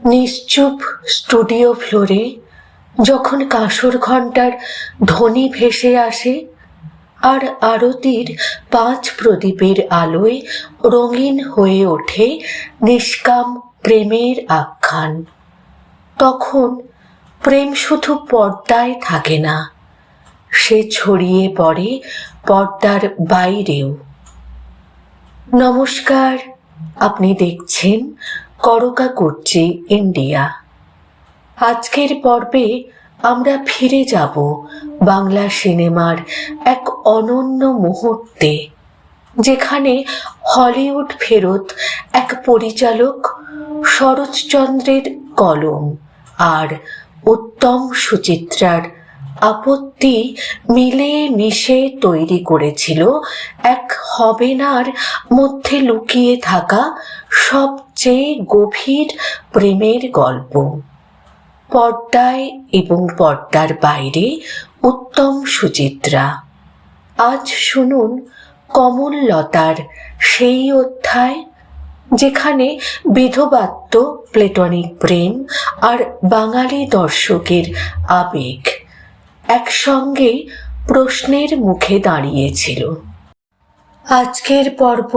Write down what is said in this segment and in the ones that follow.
নিশ্চুপ স্টুডিও ফ্লোরে যখন কাঁসর ঘণ্টার ধ্বনি ভেসে আসে আর আরতির পাঁচ প্রদীপের আলোয় রঙিন হয়ে ওঠে নিষ্কাম প্রেমের আখ্যান। তখন প্রেম শুধু পর্দায় থাকে না, সে ছড়িয়ে পড়ে পর্দার বাইরেও। নমস্কার, আপনি দেখছেন করকা করছে ইন্ডিয়া। আজকের পর্বে আমরা ফিরে যাব বাংলা সিনেমার এক অনন্য মুহূর্তে, যেখানে হলিউড ফেরত এক পরিচালক শরৎচন্দ্রের কলম আর উত্তম সুচিত্রার আপত্তি মিলে মিশে তৈরি করেছিল এক হবেনার মধ্যে লুকিয়ে থাকা সবচেয়ে গভীর প্রেমের গল্প। পর্দায় এবং পর্দার বাইরে উত্তম সুচিত্রা। আজ শুনুন কমললতার সেই অধ্যায়, যেখানে বিধবাত্ম প্লেটনিক প্রেম আর বাঙালি দর্শকের আবেগ একসঙ্গে প্রশ্নের মুখে দাঁড়িয়েছিল। আজকের পর্ব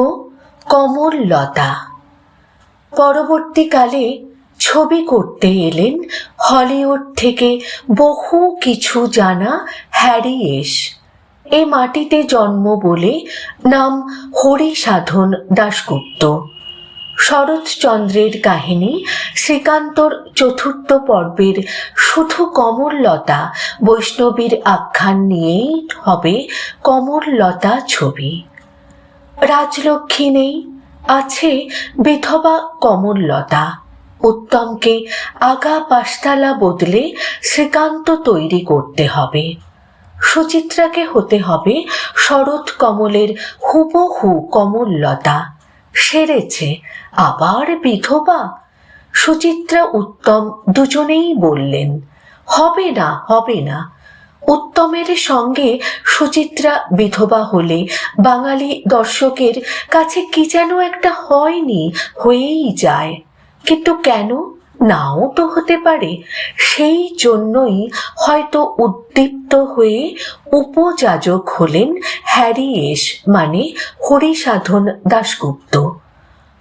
কমললতা। পরবর্তীকালে ছবি করতে এলেন হলিউড থেকে বহু কিছু জানা হ্যারি এস। এ মাটিতে জন্ম বলে নাম হরি সাধন দাশগুপ্ত। শরৎচন্দ্রের কাহিনী শ্রীকান্তর চতুর্থ পর্বের শুধু কমললতা বৈষ্ণবীর আখ্যান নিয়েই হবে কমললতা ছবি। রাজলক্ষ্মী নেই আছে বিধবা কমললতা। উত্তমকে আগা পাঁচতলা বদলে শ্রীকান্ত তৈরি করতে হবে। সুচিত্রাকে হতে হবে শরৎ কমলের হুবহু কমললতা। সেরেছে আবার বিধবা? সুচিত্রা উত্তম দুজনেই বললেন, হবে না হবে না। উত্তমের সঙ্গে সুচিত্রা বিধবা হলে বাঙালি দর্শকের কাছে কি যেন একটা হয়নি হয়েই যায়। কিন্তু কেন? নাও তো হতে পারে। সেই জন্যই হয়তো উদ্দীপ্ত হয়ে উপযাজক হলেন হ্যারি এস মানে হরিসাধন দাশগুপ্ত।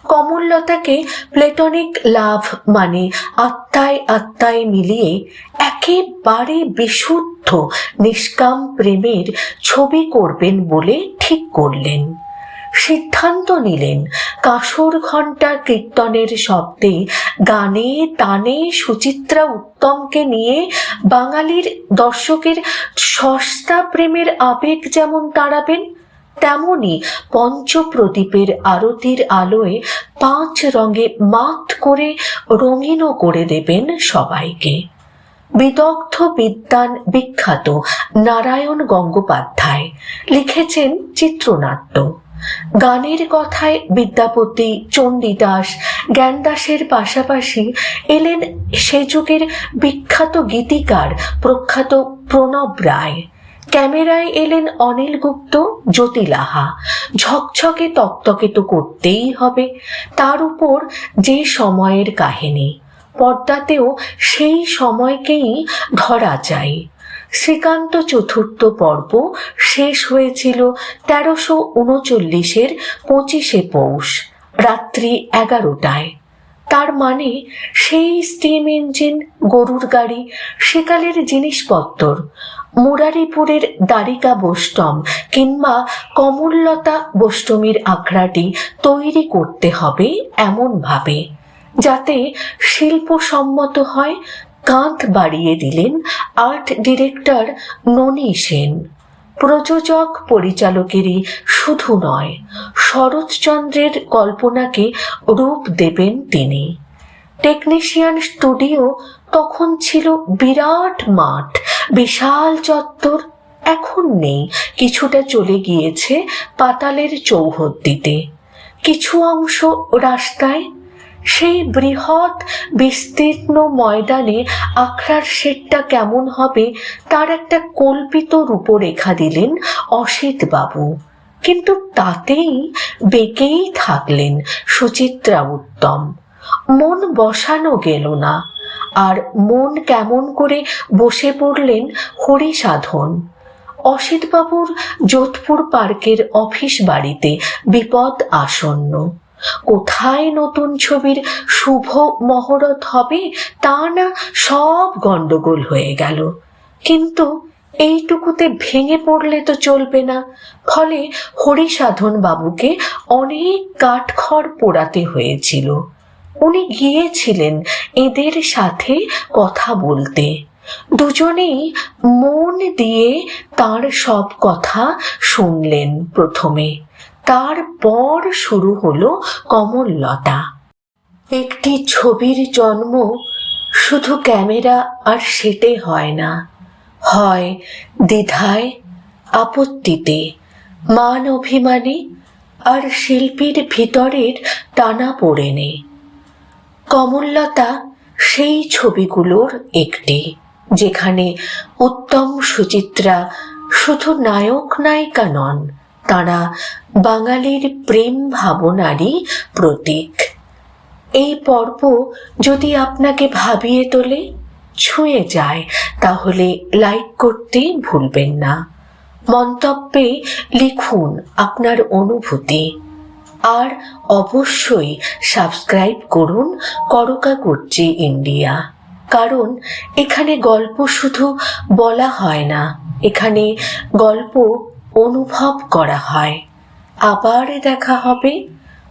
কমললতাকে প্লেটনিক লাভ মানে আত্মায় আত্মায় মিলিয়ে একেবারে বিশুদ্ধ, নিষ্কাম প্রেমের ছবি করবেন বলে ঠিক করলেন। সিদ্ধান্ত নিলেন। কাসর ঘণ্টা কীর্তনের শব্দে গানে তানে সুচিত্রা উত্তমকে নিয়ে বাঙালির দর্শকের সস্তা প্রেমের আবেগ যেমন তাড়াবেন তেমনি পঞ্চপ্রদীপের আরতির আলোয় পাঁচ রঙে মাত করে রঙিনও করে দেবেন সবাইকে। বিদগ্ধ বিদ্যান বিখ্যাত নারায়ণ গঙ্গোপাধ্যায় লিখেছেন চিত্রনাট্য। গানের কথায় বিদ্যাপতি চণ্ডীদাস জ্ঞানদাসের পাশাপাশি এলেন সে যুগের বিখ্যাত গীতিকার প্রখ্যাত প্রণব রায়। ক্যামেরায় এলেন অনিল গুপ্ত, জ্যোতিলাহা। ঝকঝকে তকতকে তো করতেই হবে, তার উপর যে সময়ের কাহিনী। পর্দাতেও সেই সময়কেই ধরা যায়। শ্রীকান্ত চতুর্থ পর্ব শেষ হয়েছিল তেরোশো উনচল্লিশের পঁচিশে পৌষ, রাত্রি এগারোটায়। তার মানে সেই স্টিম ইঞ্জিন গরুর গাড়ি, সেকালের জিনিসপত্র মুরারিপুরের দ্বারিকা বোষ্টম কিংবা কমললতা বোষ্টমীর আখড়াটি তৈরি করতে হবে এমনভাবে, যাতে শিল্পসম্মত হয়। কাঁধ বাড়িয়ে দিলেন আর্ট ডিরেক্টর ননী সেন। প্রযোজক পরিচালকেরই শুধু নয়, শরৎচন্দ্রের কল্পনাকে রূপ দেবেন তিনি। টেকনিশিয়ান স্টুডিও তখন ছিল বিরাট মাঠ, বিশাল চত্বর, এখন নেই, কিছুটা চলে গিয়েছে পাতালের চৌহদ্দিতে। কিছু অংশ রাস্তায় সেই বৃহৎ, বিস্তীর্ণ ময়দানে আখড়ার শেডটা কেমন হবে, তার একটা কল্পিত রূপরেখা দিলেন অসিত বাবু কিন্তু তাতেই বেঁকেই থাকলেন সুচিত্রা উত্তম। মন বসানো গেল না, আর মন কেমন করে বসে পড়লেন হরি সাধন অসিতবাবুর যোধপুর পার্কের অফিস বাড়িতে বিপদ আসন্ন। কোথায় নতুন ছবির শুভ মহরত হবে তা না সব গন্ডগোল হয়ে গেল। কিন্তু এইটুকুতে ভেঙে পড়লে তো চলবে না। ফলে হরিসাধন বাবুকে অনেক কাঠখড় পোড়াতে হয়েছিল। উনি গিয়েছিলেন এদের সাথে কথা বলতে। দুজনেই মন দিয়ে তার সব কথা শুনলেন প্রথমে। তারপর শুরু হলো কমললতা। একটি ছবির জন্ম শুধু ক্যামেরা আর সেটে হয় না, হয় দ্বিধায়, আপত্তিতে, মান অভিমানে আর শিল্পীর ভিতরের টানা পড়েনে। কমললতা সেই ছবিগুলোর একটি, যেখানে উত্তম সুচিত্রা শুধু নায়ক নায়িকা নন তারা বাঙালির প্রেম ভাবনারই প্রতীক। এই পর্ব যদি আপনাকে ভাবিয়ে তোলে, ছুঁয়ে যায়, তাহলে লাইক করতে ভুলবেন না। মন্তব্যে লিখুন আপনার অনুভূতি। আর অবশ্যই সাবস্ক্রাইব করুন করকা করছে ইন্ডিয়া। কারণ এখানে গল্প শুধু বলা হয় না, এখানে গল্প অনুভব করা হয়। আবার দেখা হবে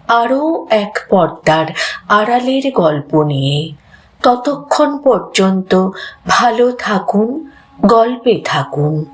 আরও এক পর্দার আড়ালের গল্প নিয়ে। ততক্ষণ পর্যন্ত ভালো থাকুন, গল্পে থাকুন।